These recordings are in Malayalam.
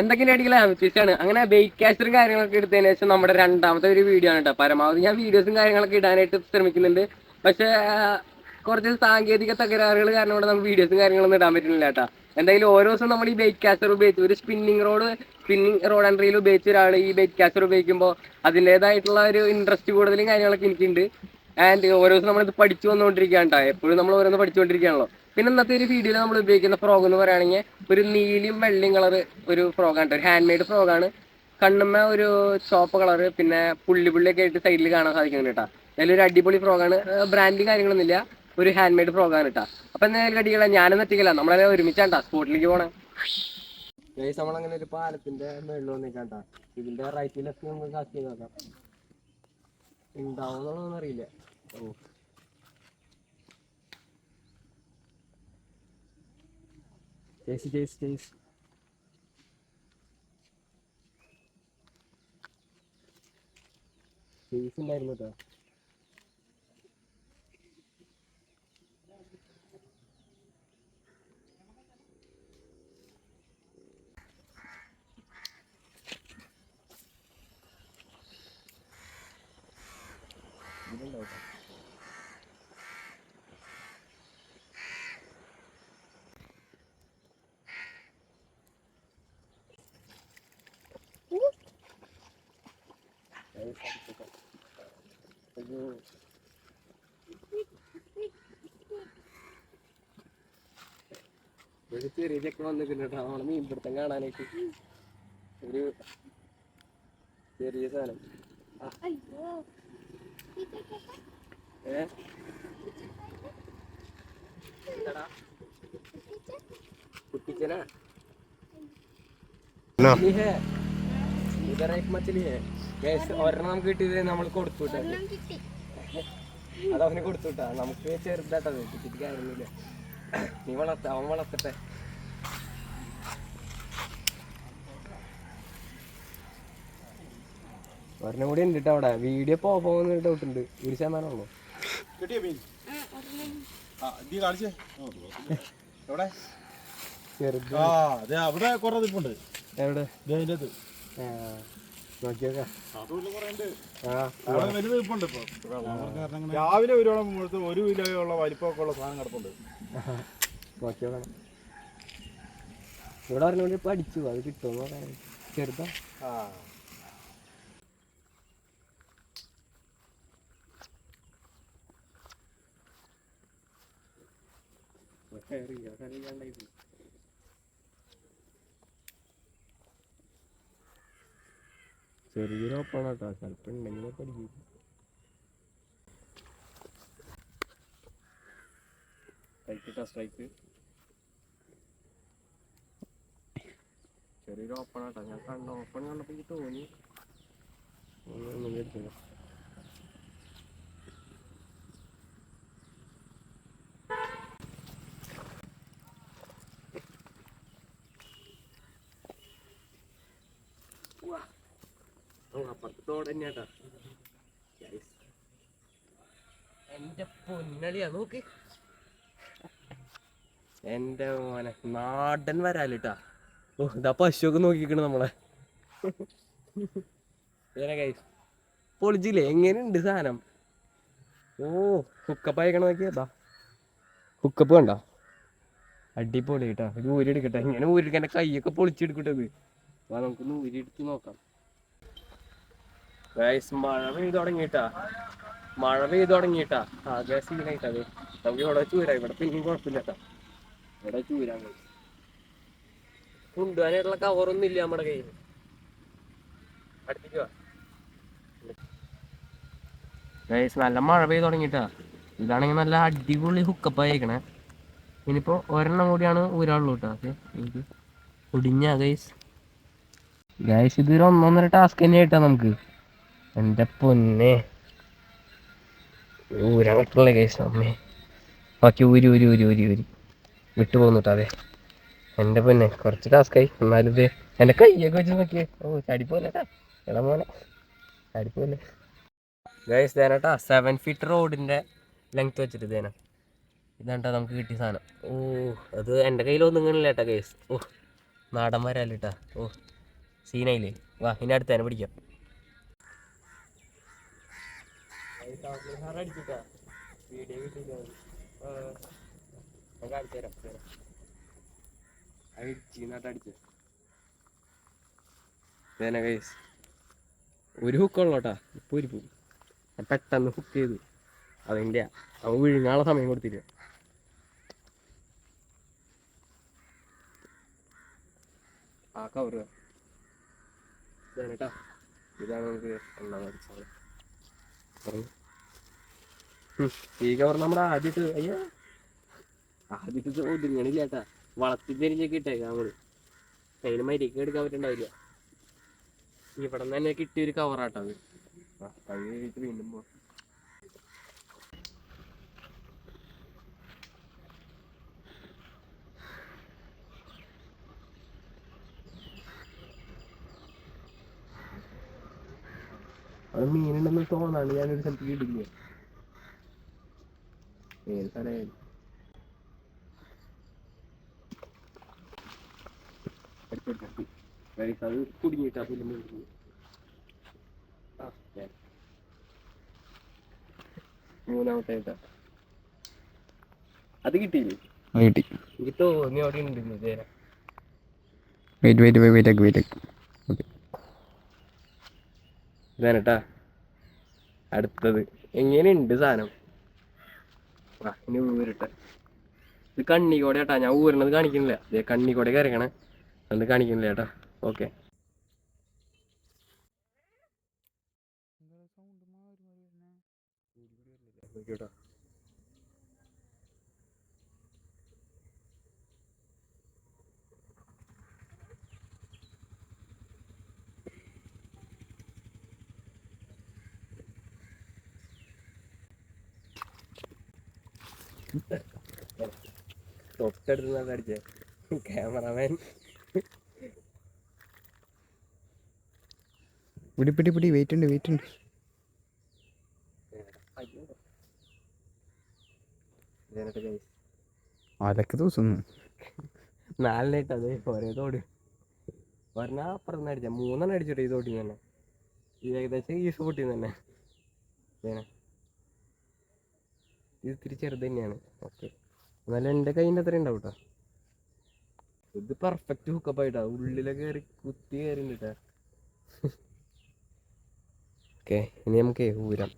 എന്തൊക്കെയാണ് അടിക്കല? ചേച്ചിയാണ് അങ്ങനെ ബേക്ക് കാസ്റ്ററും കാര്യങ്ങളൊക്കെ എടുത്തതിന് ശേഷം നമ്മുടെ രണ്ടാമത്തെ ഒരു വീഡിയോ ആണ് കേട്ടോ പരമാവധി ഞാൻ വീഡിയോസും കാര്യങ്ങളൊക്കെ ഇടാനായിട്ട് ശ്രമിക്കുന്നുണ്ട്. പക്ഷെ കുറച്ച് സാങ്കേതിക തകരാറുകൾ കാരണം കൊണ്ട് നമുക്ക് വീഡിയോസും കാര്യങ്ങളൊന്നും ഇടാൻ പറ്റുന്നില്ല കേട്ടോ എന്തായാലും ഓരോ ദിവസം നമ്മൾ ഈ ബേക്ക് കാസ്റ്റർ ഉപയോഗിച്ച് ഒരു spinning rod spinning rod and reel ഉപയോഗിച്ച ഒരാൾ ഈ ബേക്ക് കാസ്റ്റർ ഉപയോഗിക്കുമ്പോൾ അതിന്റെതായിട്ടുള്ള ഒരു ഇൻട്രസ്റ്റ് കൂടുതലും കാര്യങ്ങളൊക്കെ എനിക്കുണ്ട്. ആൻഡ് ഓരോ ദിവസം നമ്മളിത് പഠിച്ചു വന്നുകൊണ്ടിരിക്കുകയാണ് കേട്ടോ എപ്പോഴും നമ്മൾ ഓരോന്ന് പഠിച്ചുകൊണ്ടിരിക്കുകയാണല്ലോ. പിന്നെ ഇന്നത്തെ ഒരു വീഡിയോയിൽ നമ്മൾ ഉപയോഗിക്കുന്ന ഫ്രോഗ് എന്ന് പറയുകയാണെങ്കിൽ ഒരു നീലിയും വെള്ളയും കളർ ഒരു ഫ്രോഗാണ് ഒരു ഹാൻഡ് മെയ്ഡ് ഫ്രോഗാണ് കണ്ണുമ്മ ഒരു ചോപ്പ് കളർ പിന്നെ പുള്ളി പുള്ളിയൊക്കെ ആയിട്ട് സൈഡിൽ കാണാൻ സാധിക്കുന്നുണ്ട് കേട്ടോ. അതിലൊരു അടിപൊളി ഫ്രോഗാണ് ബ്രാൻഡിങ് കാര്യങ്ങളൊന്നുമില്ല ഒരു ഹാൻഡ് മെയ്ഡ് ഫ്രോഗാണ് കേട്ടോ. അപ്പൊ എന്തായാലും അടികള ഞാനും എത്തിക്കല. നമ്മളെ ഒരുമിച്ചാണ്ടാ സ്പോട്ടിലേക്ക് പോണേ. നമ്മളങ്ങനെ ഒരു പാലത്തിന്റെ ഇതിന്റെ റൈറ്റ് ലെഫ്റ്റ് നമുക്ക് കാസ്റ്റ് ചെയ്ത് ഓ. ചേച്ചി ചേച്ചി ചേച്ചി ചേച്ചി ഉണ്ടായിരുന്നു കേട്ടോ ഒരു ഒരു ചെറിയ ചെക്കൻ വന്നിട്ടുണ്ട് കേട്ടോ നമ്മളെ മീൻപിടുത്തം കാണാനായിട്ട് ഒരു ചെറിയ സാധനം ഏ എന്താടാ? കുട്ടിച്ചനാ मछली है इधर एक मछली है ഗൈസ് ഒരെണ്ണം നമുക്ക് കിട്ടിയത് നമ്മൾ കൊടുത്തു അത് അവന് കൊടുത്തു വിട്ടാ നമുക്ക് ചെറുതാട്ടത് കിട്ടിയിട്ട് കാര്യമൊന്നുമില്ല. നീ വളർത്ത അവൻ വളർത്തട്ടെ. ഒരെണ്ണം കൂടി ഉണ്ട് കേട്ടോ അവിടെ. വീഡിയോ പോ പോകുന്ന ഡൗട്ട് ഉണ്ട്. ഒരു ശതമാനം ഉള്ളു. കിട്ടിയ മീൻ ആ നീ കാണിച്ചേ. എവിടെ? ചെറുത്. അവിടെ കുറെ നിപ്പുണ്ട് എവിടെ? നോക്കിയേക്കാം. കൊടുത്ത് ഇപ്പൊ രാവിലെ ഒരുവോളം മുഴുത്ത് ഒരു കിലോയുള്ള വലിപ്പമൊക്കെ ഉള്ള സാധനം കിടപ്പുണ്ട്. ഇവിടെ പറഞ്ഞോണ്ട് ഇപ്പൊ അടിച്ചു. അത് കിട്ടുമോ ചെറുതാ. ആ. ചെറിയൊരു ഒപ്പാണ് കേട്ടോ ചിലപ്പോൾ ഉണ്ടെങ്കിൽ പഠിക്കും സ്ട്രൈക്ക് സ്ട്രൈക്ക് ചെറിയൊരു ഓപ്പൺ ആട്ടോ ഞാൻ കണ്ട. ഓപ്പൺ കണ്ടപ്പോൾ എനിക്ക് തോന്നി. ഒന്നും എടുത്തില്ല അപ്പുറത്ത് തോട് തന്നെയാട്ടാ. എന്റെ പൊന്നളിയാ നോക്ക്. എന്റെ മോനെ നാടൻ വരാലിട്ടാ. ഓ ഇതാ പശുവൊക്കെ നോക്കിക്കണ് നമ്മളെ. പൊളിച്ചില്ലേ? എങ്ങനെയുണ്ട് സാധനം? ഓ ഹുക്കപ്പ് അയക്കണ നോക്കിയതാ ഹുക്കപ്പ് കണ്ടോ? അടിപൊളി കേട്ടോ ഒരു ഊരി എടുക്കട്ടെ ഇങ്ങനെ എന്റെ കൈയൊക്കെ പൊളിച്ചെടുക്കട്ടെ ഇത് അപ്പൊ നമുക്കൊന്ന് ഊരി എടുത്ത് നോക്കാം. ഗൈസ് മഴ പെയ്തു തുടങ്ങിട്ടാ മഴ പെയ്തു തുടങ്ങിട്ടാ ആകെ സീനായിട്ടാ അത് നമുക്ക് ഇവിടെ ചൂരാ. ഇവിടെ പിന്നെയും കുഴപ്പമില്ല ഇവിടെ ചൂരാ കൊണ്ടുപോകാനായിട്ടുള്ള കവറൊന്നും ഇല്ല നമ്മുടെ കയ്യിൽ. അടുത്തേക്ക് ഗൈസ് നല്ല മഴ പെയ്തു തുടങ്ങിട്ടാ ഇതാണെങ്കിൽ നല്ല അടിപൊളി ഹുക്കപ്പായിരിക്കണേ ഇനിയിപ്പോ ഒരെണ്ണം കൂടിയാണ് ഊരാളുള്ളൂ കേട്ടോ. ഒടിഞ്ഞ ഗൈസ് ഗൈസ് ഇതൊരു ഒന്നൊന്നര ടാസ്ക് തന്നെ ആയിട്ടാ നമുക്ക്. എന്റെ പൊന്നെ. ഊരാൻ പറ്റുള്ളേ ഗൈസ് അമ്മേ. ബാക്കി ഊരി ഊരി ഊരി ഊരി ഊരി. വിട്ടു പോന്നിട്ടോ അതെ എന്റെ പൊന്നെ കുറച്ച് ടാസ്കായി എന്നാലും ഇത് എന്റെ കയ്യൊക്കെ വെച്ച് നോക്കിയേ. ഓ ചടിപ്പോലെ എടാ മോനെ. ചടിപ്പോലെ ഗൈസ് ദേനട്ടാ സെവൻ ഫീറ്റ് റോഡിന്റെ ലെങ്ത് വെച്ചിട്ട് ദേന ഇതാണ്ടാ നമുക്ക് കിട്ടിയ സാധനം. ഓ അത് എന്റെ കാണില്ല കേട്ടാ ഗൈസ് ഓ നാടന്മാരല്ലേട്ടാ ഓ സീനായില്ലേ വാ ഇനി അടുത്ത് തന്നെ പിടിക്കാം ഒരു ഹുക്കുള്ളൂട്ടാ ഇപ്പൊ ഒരു പോകും പെട്ടെന്ന് ഹുക്ക് ചെയ്തു. അതിന്റെ അവൻ വിഴുങ്ങാനുള്ള സമയം കൊടുത്തില്ല? ആ കവറ് ഇതാണ് കേട്ടാ ഇതാണ് നമുക്ക് എണ്ണ പറഞ്ഞു ഈ കവർ നമ്മുടെ ആദ്യത്തെ അയ്യോ. ആദ്യത്തെ ഒതുങ്ങണില്ല ചേട്ടാ. വളർത്തി തിരിഞ്ഞൊക്കെ ഇട്ടേക്കാം നമ്മൾ. അതിന് മരിക്ക് എടുക്കാൻ പറ്റണ്ടാവില്ല. ഇവിടെ നിന്ന് തന്നെ കിട്ടിയ ഒരു കവറാട്ടോ അത്. മീനുണ്ടെന്ന് തോന്നാണ് ഞാനൊരു സ്ഥലത്ത് ഇടില്ല ഏത് സ്ഥലമായാലും അത് കുടുങ്ങിയിട്ടാ പിന്നെ മൂന്നാമത്തെ അത് കിട്ടിയില്ലേ കിട്ടി. എനിക്ക് തോന്നി അവിടെ ഉണ്ട് ചേര വെയിറ്റ് വെയിറ്റ് വെയിറ്റ് ആക്കി വെയിറ്റ് ആക്കി ഓക്കെ ഇതാണ് കേട്ടാ. അടുത്തത്. എങ്ങനെയുണ്ട് സാധനം? ഇനി ഊരിട്ടെ ഇത് കണ്ണിക്കോടെ കേട്ടാ ഞാൻ ഊരണത് കാണിക്കുന്നില്ല. ഇത് കണ്ണിക്കോടെ കരക്കണേ അത് കാണിക്കുന്നില്ല ചേട്ടാ ഓക്കെ തൊട്ടടുത്ത് അടിച്ചേ ക്യാമറമാൻ. പിടി പിടി പിടി വെയിറ്റ് ഉണ്ട് വെയിറ്റ് ഉണ്ട്. അതൊക്കെ ദിവസം നാലിനായിട്ട് അതെ ഒരേ തോട്. ഒരെണ്ണം അപ്പുറത്ത് അടിച്ച. മൂന്നെണ്ണം അടിച്ചിട്ട് ഈ തോട്ടിൽ തന്നെ. ഏകദേശം ഈ സ്പോട്ടിൽ തന്നെ. ഇത് ഇത്തിരി ചെറുത് തന്നെയാണ്. ഓക്കെ. എന്നാലും എന്റെ കയ്യിന്റെ അത്ര ഉണ്ടാവും കേട്ടോ ഇത് പെർഫെക്റ്റ് ഹുക്കപ്പ് ആയിട്ടാ. ഉള്ളിലൊക്കെ കയറി കുത്തി കയറിണ്ട് ഓക്കെ ഇനി നമുക്ക് ഊരാം.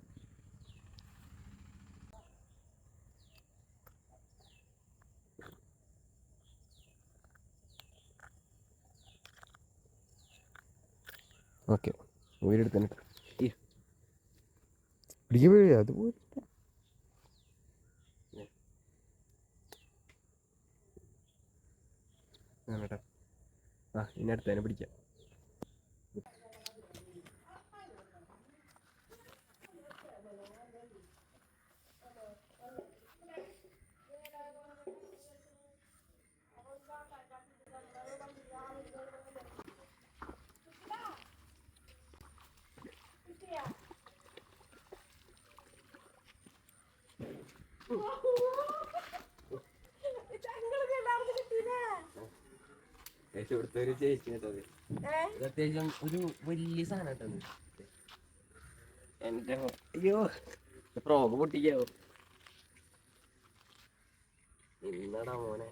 ഓക്കെ. പിടിക്കുക വീഴുക അത് പോയി കേട്ടോ ആ ഇനി അടുത്തതിനെ പിടിക്കാം. അത്യാവശ്യം ഇവിടുത്തെ ഒരു ചേച്ചി കേട്ടത് അത്യാവശ്യം ഒരു വലിയ സാധനം കേട്ടത് എന്റെ അയ്യോ ഫ്രോഗ് പൊട്ടിക്കാവോ? ഇന്നടാ മോനെ.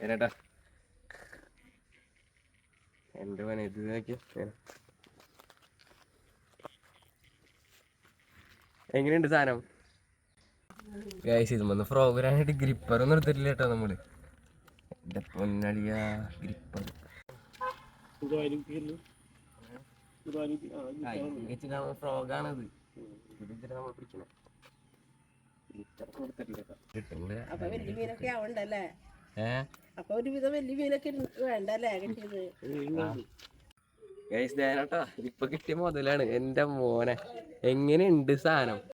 വരാട്ടാ. എന്റെ മോനെ ഇത് നോക്കിയ എങ്ങനെയുണ്ട് സാധനം? ഗൈസ് ഇത് വന്ന് പ്രോഗ്രാമായിട്ട് ഗ്രിപ്പർ ഒന്നും എടുത്തിട്ടില്ല കേട്ടോ നമ്മൾ. എന്റെ പൊന്നളിയ ഗ്രിപ്പർ ഫ്രോഗാണത് നമ്മൾ പിടിക്കണം. അപ്പൊ ഒരുവിധം വലിയ മീനൊക്കെ ഇരു- വേണ്ടല്ലേ കിട്ടിയത്? ഗൈസ് ഞാനട്ടോ ഇപ്പൊ കിട്ടിയ മുതലാണ്. എന്റെ മോനെ എങ്ങനെയുണ്ട് സാധനം?